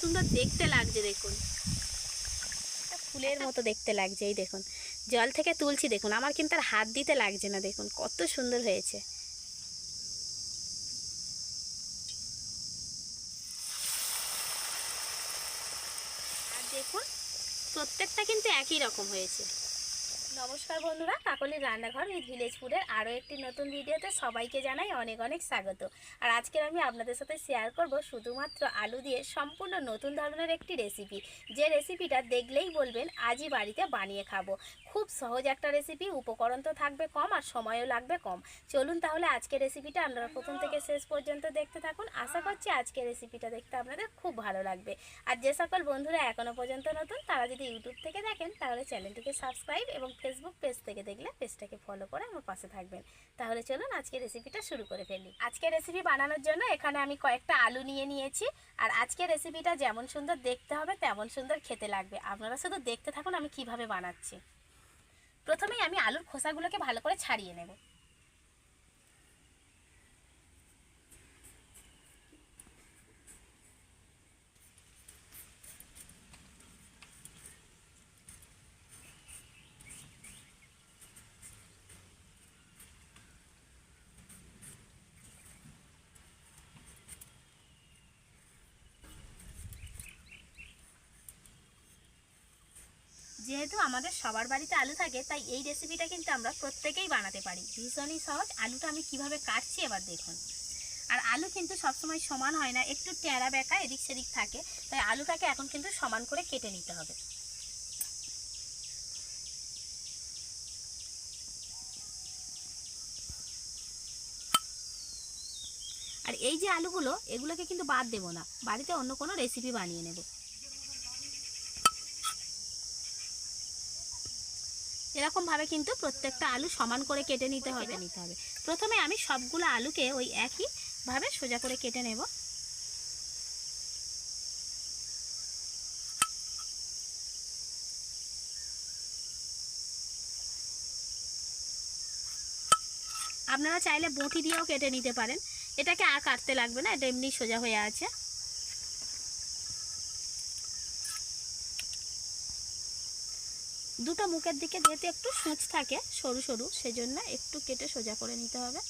সুন্দর দেখতে লাগছে, দেখুন। ফুলের মতো দেখতে লাগছে, এই দেখুন। জল থেকে তুলছি, দেখুন। আমার কিন্তু আর হাত দিতে লাগছে না, দেখুন। কত সুন্দর হয়েছে। আর দেখুন, প্রত্যেকটা কিন্তু একই রকম হয়েছে। নমস্কার বন্ধুরা কাকলির রান্নাঘর এই ভিলেজপুরের আরও একটি নতুন ভিডিওতে সবাইকে জানাই অনেক অনেক স্বাগত। আর আজকের আমি আপনাদের সাথে শেয়ার করব শুধুমাত্র আলু দিয়ে সম্পূর্ণ নতুন ধরনের একটি রেসিপি যে রেসিপিটা দেখলেই বলবেন, আজই বাড়িতে বানিয়ে খাব। খুব সহজ একটা রেসিপি উপকরণ তো থাকবে কম আর সময়ও লাগবে কম। চলুন তাহলে আজকের রেসিপিটা আপনারা প্রথম থেকে শেষ পর্যন্ত দেখতে থাকুন। আশা করছি আজকের রেসিপিটা দেখতে আপনাদের খুব ভালো লাগবে। আর যে সকল বন্ধুরা এখনও পর্যন্ত নতুন, তারা যদি ইউটিউব থেকে দেখেন, তাহলে চ্যানেলটিকে সাবস্ক্রাইব এবং ফেসবুক পেজ থেকে দেখলে পেজটাকে ফলো করে আমার পাশে থাকবেন। তাহলে চলুন আজকে রেসিপিটা শুরু করে ফেলি। আজকে রেসিপি বানানোর জন্য এখানে আমি কয়েকটা আলু নিয়ে নিয়েছি। আর আজকে রেসিপিটা যেমন সুন্দর দেখতে হবে, তেমন সুন্দর খেতে লাগবে। আপনারা শুধু দেখতে থাকুন আমি কীভাবে বানাচ্ছি। প্রথমেই আমি আলুর খোসাগুলোকে ভালো করে ছাড়িয়ে নেব। যেহেতু আমাদের সবার বাড়িতে আলু থাকে, তাই এই রেসিপিটা কিন্তু আমরা প্রত্যেকেই বানাতে পারি। ভীষণই সহজ। আলুটা আমি কীভাবে কাটছি এবার দেখুন। আর আলু কিন্তু সবসময় সমান হয় না, একটু টেরা বেঁকা এদিক সেদিক থাকে, তাই আলুটাকে এখন কিন্তু সমান করে কেটে নিতে হবে। আর এই যে আলুগুলো, এগুলোকে কিন্তু বাদ দেবো না। বাড়িতে অন্য কোনো রেসিপি বানিয়ে নেব। এরকম ভাবে কিন্তু প্রত্যেকটা আলু সমান করে কেটে নিতে হবে। নিতে হবে। প্রথমে আমি সবগুলো আলুকে ওই একই ভাবে সোজা করে কেটে নেব। আপনারা চাইলে বঁটি দিয়েও কেটে নিতে পারেন। এটাকে আর কাটতে লাগবে না এটা এমনি সোজা হয়ে আছে। দুটো মুখের দিকে যেহেতু একটু সূচ থাকে সরু সরু, সেজন্য একটু কেটে সোজা করে নিতে হবে।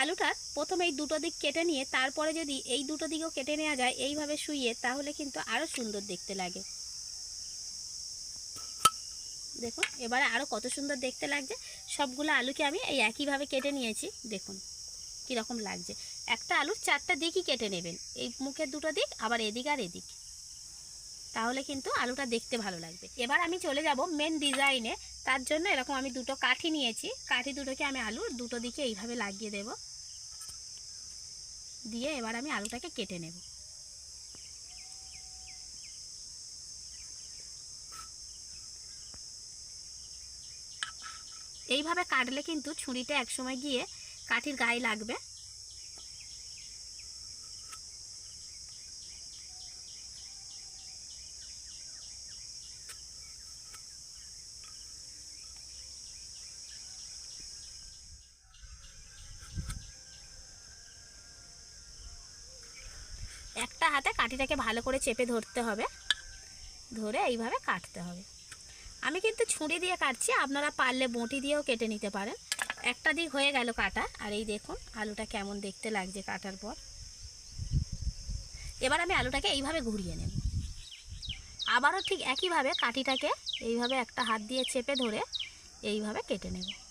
আলুটার প্রথমে এই দুটো দিক কেটে নিয়ে, তারপরে যদি এই দুটো দিকেও কেটে নেওয়া যায় এইভাবে শুইয়ে, তাহলে কিন্তু আরও সুন্দর দেখতে লাগে। দেখুন, এবারে আরও কত সুন্দর দেখতে লাগছে। সবগুলো আলুকে আমি এই একইভাবে কেটে নিয়েছি। দেখুন, কীরকম লাগছে। একটা আলুর চারটা দিকই কেটে নেবেন। এই মুখের দুটো দিক, আবার এদিক আর এদিক। তাহলে কিন্তু আলুটা দেখতে ভালো লাগবে। এবার আমি চলে যাব মেন ডিজাইনে তার জন্য এরকম আমি দুটো কাঠি নিয়েছি। কাঠি দুটোকে আমি আলুর দুটো দিকে এইভাবে লাগিয়ে দেব। দিয়ে এবার আমি আলুটাকে কেটে নেব। এইভাবে কাটলে কিন্তু ছুরিটা একসময় গিয়ে কাঠির গায়ে লাগবে। একটা হাতে কাঠিটাকে ভালো করে চেপে ধরতে হবে। ধরে এইভাবে কাটতে হবে। আমি কিন্তু ছুরি দিয়ে কাটছি, আপনারা পারলে বঁটি দিয়েও কেটে নিতে পারেন। একটা দিক হয়ে গেল কাটা, আর এই দেখুন আলুটা কেমন দেখতে লাগছে কাটার পর। এবার আমি আলুটাকে এইভাবে ঘুরিয়ে নেব। আবারও ঠিক একইভাবে কাঠিটাকে এইভাবে একটা হাত দিয়ে চেপে ধরে এইভাবে কেটে নেব।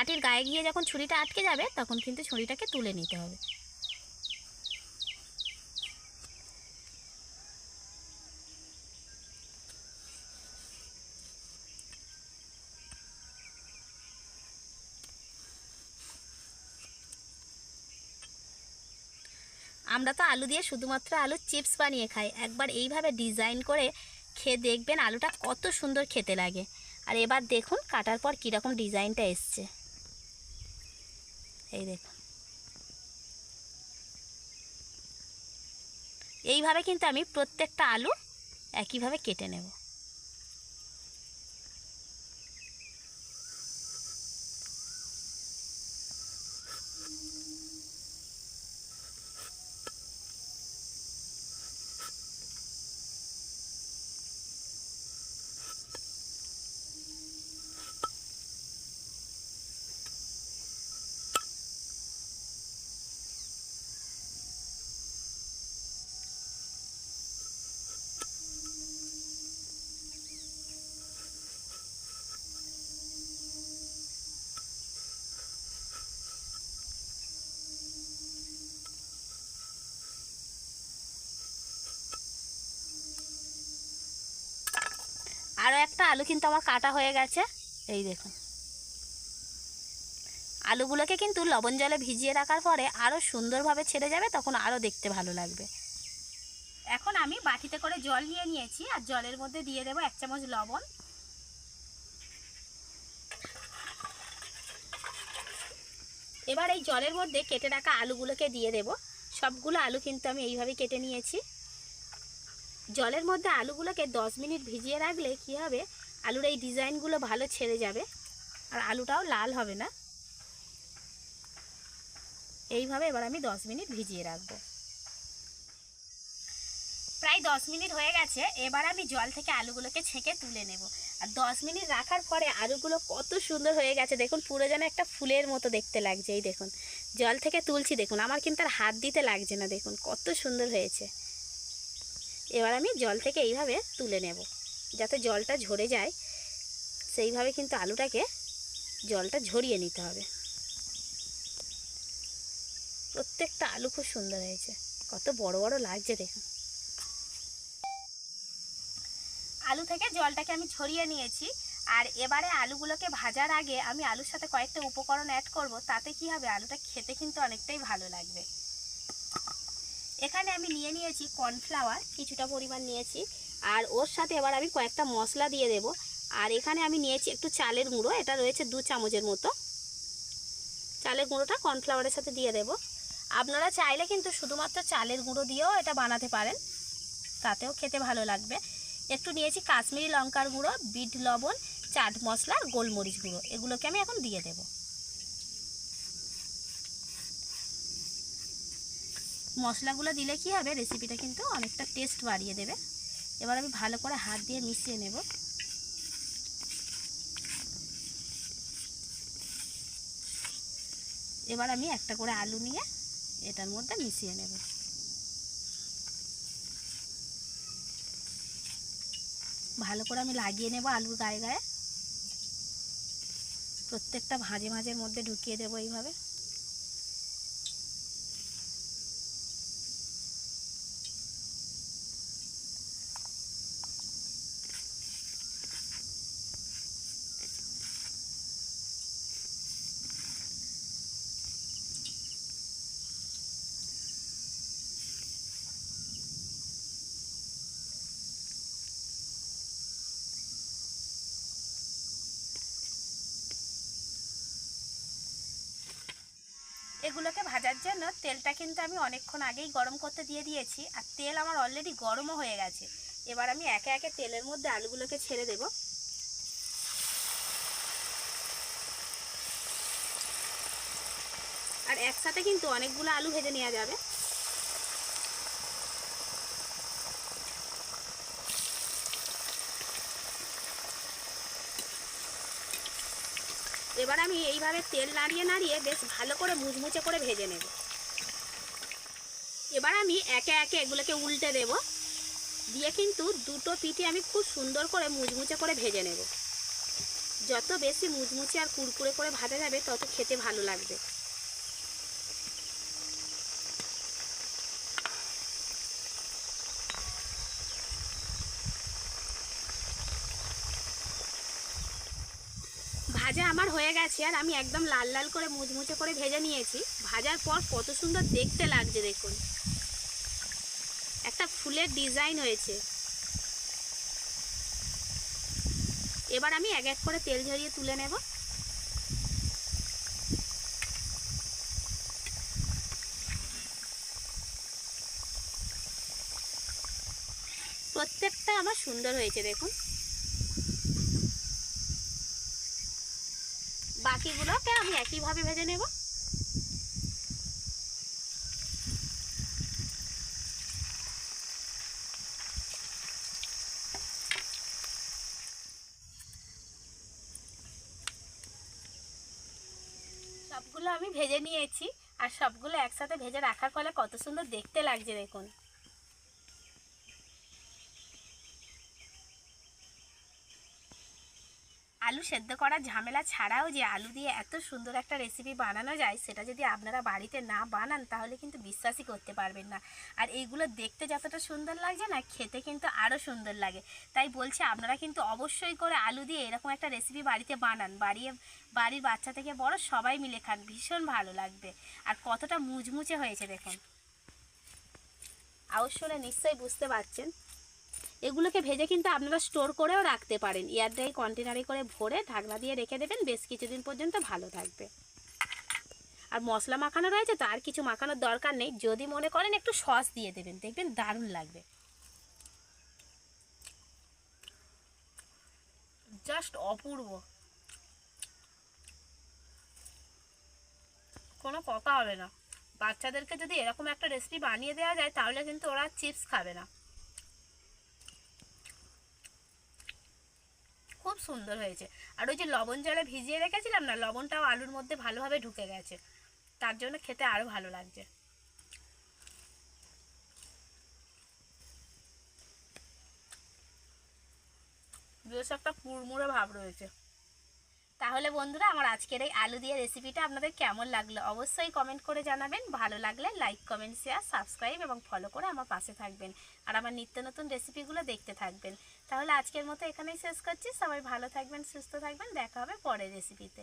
কাঠির গায়ে গিয়ে যখন ছুরিটা আটকে যাবে, তখন কিন্তু ছুরিটাকে তুলে নিতে হবে। আমরা তো আলু দিয়ে শুধুমাত্র আলুর চিপস বানিয়ে খাই। একবার এইভাবে ডিজাইন করে খেয়ে দেখবেন আলুটা কত সুন্দর খেতে লাগে। আর এবার দেখুন কাটার পর কীরকম ডিজাইনটা এসছে। এই দেখুন। এইভাবে কিন্তু আমি প্রত্যেকটা আলু একইভাবে কেটে নেব। আরও একটা আলু কিন্তু আমার কাটা হয়ে গেছে। এই দেখুন। আলুগুলোকে কিন্তু লবণ জলে ভিজিয়ে রাখার পরে আরও সুন্দরভাবে ছেড়ে যাবে, তখন আরও দেখতে ভালো লাগবে। এখন আমি বাটিতে করে জল নিয়ে নিয়েছি, আর জলের মধ্যে দিয়ে দেবো এক চামচ লবণ। এবার এই জলের মধ্যে কেটে রাখা আলুগুলোকে দিয়ে দেব। সবগুলো আলু কিন্তু আমি এইভাবে কেটে নিয়েছি। জলের মধ্যে আলুগুলোকে দশ মিনিট ভিজিয়ে রাখলে কি হবে? আলুর এই ডিজাইনগুলো ভালো ছেড়ে যাবে। আর আলুটাও লাল হবে না। এইভাবে এবার আমি দশ মিনিট ভিজিয়ে রাখব। প্রায় দশ মিনিট হয়ে গেছে। এবার আমি জল থেকে আলুগুলোকে ছেঁকে তুলে নেব। আর দশ মিনিট রাখার পরে আলুগুলো কত সুন্দর হয়ে গেছে। দেখুন, পুরো যেন একটা ফুলের মতো দেখতে লাগছে। এই দেখুন, জল থেকে তুলছি। দেখুন, আমার কিন্তু আর হাত দিতে লাগছে না। দেখুন, কত সুন্দর হয়েছে। এবার আমি জল থেকে এইভাবে তুলে নেব। যাতে জলটা ঝরে যায়, সেইভাবে কিন্তু আলুটাকে জলটা ঝরিয়ে নিতে হবে। প্রত্যেকটা আলু খুব সুন্দর হয়েছে। কত বড় বড় লাগছে দেখুন। আলু থেকে জলটাকে আমি ছড়িয়ে নিয়েছি। আর এবারে আলুগুলোকে ভাজার আগে আমি আলুর সাথে কয়েকটা উপকরণ অ্যাড করব। তাতে কি হবে? আলুটা খেতে কিন্তু অনেকটাই ভালো লাগবে। এখানে আমি নিয়ে নিয়েছি কর্নফ্লাওয়ার, কিছুটা পরিমাণ নিয়েছি। আর ওর সাথে এবার আমি কয়েকটা মশলা দিয়ে দেব। আর এখানে আমি নিয়েছি একটু চালের গুঁড়ো, এটা রয়েছে দু চামচের মতো। চালের গুঁড়োটা কর্নফ্লাওয়ারের সাথে দিয়ে দেব। আপনারা চাইলে কিন্তু শুধুমাত্র চালের গুঁড়ো দিয়েও এটা বানাতে পারেন। তাতেও খেতে ভালো লাগবে। একটু নিয়েছি কাশ্মীরি লঙ্কার গুঁড়ো, বিট লবণ, চাট মশলা গোলমরিচ গুঁড়ো। এগুলোকে আমি এখন দিয়ে দেব। মশলাগুলো দিলে কি হবে? রেসিপিটা কিন্তু অনেকটা টেস্ট বাড়িয়ে দেবে। এবার আমি ভালো করে হাত দিয়ে মিশিয়ে নেব। এবার আমি একটা করে আলু নিয়ে এটার মধ্যে মিশিয়ে নেব। ভালো করে আমি লাগিয়ে নেব আলুর গায়ে গায়ে। প্রত্যেকটা ভাজে ভাজের মধ্যে ঢুকিয়ে দেবো এইভাবে এগুলোকে ভাজার জন্য তেলটা কিন্তু আমি অনেকক্ষণ আগেই গরম করতে দিয়ে দিয়েছি আর তেল আমার অলরেডি গরমও হয়ে গেছে। এবার আমি একে একে তেলের মধ্যে আলুগুলোকে ছেড়ে দেব। আর একসাথে কিন্তু অনেকগুলো আলু ভেজে নেওয়া যাবে। এবার আমি এইভাবে তেল নাড়িয়ে নাড়িয়ে বেশ ভালো করে মুচমুচে করে ভেজে নেব। এবার আমি একে একে এগুলোকে উল্টে দেব। দিয়ে কিন্তু দুটো পিঠে আমি খুব সুন্দর করে মুচমুচে করে ভেজে নেব। যত বেশি মুচমুচে আর কুড়কুড়ে করে ভাজা যাবে, তত খেতে ভালো লাগবে। ভাজা আমার হয়ে গেছে আর আমি একদম লাল লাল করে মুচমুচে করে ভেজে নিয়েছি। ভাজার পর কত সুন্দর দেখতে লাগছে দেখুন। একটা ফুলের ডিজাইন হয়েছে। এবার আমি এক এক করে তেল ঝরিয়ে তুলে নেব। প্রত্যেকটা আমার সুন্দর হয়েছে দেখুন। বাকিগুলোকে আমি একইভাবে ভেজে নেব। সবগুলো আমি ভেজে নিয়েছি, আর সবগুলো একসাথে ভেজে রাখার ফলে কত সুন্দর দেখতে লাগছে, দেখুন। আলু সেদ্ধ করার ঝামেলা ছাড়াও যে আলু দিয়ে এত সুন্দর একটা রেসিপি বানানো যায়, সেটা যদি আপনারা বাড়িতে না বানান, তাহলে কিন্তু বিশ্বাসই করতে পারবেন না। আর এইগুলো দেখতে যতটা সুন্দর লাগছে না, খেতে কিন্তু আরও সুন্দর লাগে। তাই বলছি, আপনারা কিন্তু অবশ্যই করে আলু দিয়ে এরকম একটা রেসিপি বাড়িতে বানান। বাড়িয়ে, বাড়ির বাচ্চা থেকে বড় সবাই মিলে খান, ভীষণ ভালো লাগবে। আর কতটা মুচমুচে হয়েছে দেখুন। আওয়াজ শুনে নিশ্চয়ই বুঝতে পারছেন। এগুলোকে ভেজে কিন্তু আপনারা স্টোর করেও রাখতে পারেন। এয়ারড্রাই কন্টেনারে করে ভরে ঢাকনা দিয়ে রেখে দেবেন। বেশ কিছুদিন পর্যন্ত ভালো থাকবে। আর মশলা মাখানো রয়েছে তো আর কিছু মাখানোর দরকার নেই। যদি মনে করেন একটু সস দিয়ে দেবেন, দেখবেন দারুণ লাগবে। জাস্ট অপূর্ব। কোনো কথা হবে না। বাচ্চাদেরকে যদি এরকম একটা রেসিপি বানিয়ে দেওয়া যায়, তাহলে কিন্তু ওরা চিপস খাবে না খুব সুন্দর হয়েছে। আর ওই যে লবণ জলে ভিজিয়ে রেখেছিলাম না, লবণটাও আলুর মধ্যে ভালোভাবে ঢুকে গেছে। তার জন্য খেতে আরও ভালো লাগছে। বেশ একটা কুড়মুড়ে ভাব রয়েছে। তাহলে বন্ধুরা, আমার আজকের এই আলু দিয়ে রেসিপিটা আপনাদের কেমন লাগল অবশ্যই কমেন্ট করে জানাবেন। ভালো লাগলে লাইক কমেন্ট শেয়ার সাবস্ক্রাইব এবং ফলো করে আমার পাশে থাকবেন আর আমার নিত্য নতুন রেসিপিগুলো দেখতে থাকবেন। তাহলে আজকের মতো এখানেই শেষ করছি। সবাই ভালো থাকবেন, সুস্থ থাকবেন। দেখা হবে পরের রেসিপিতে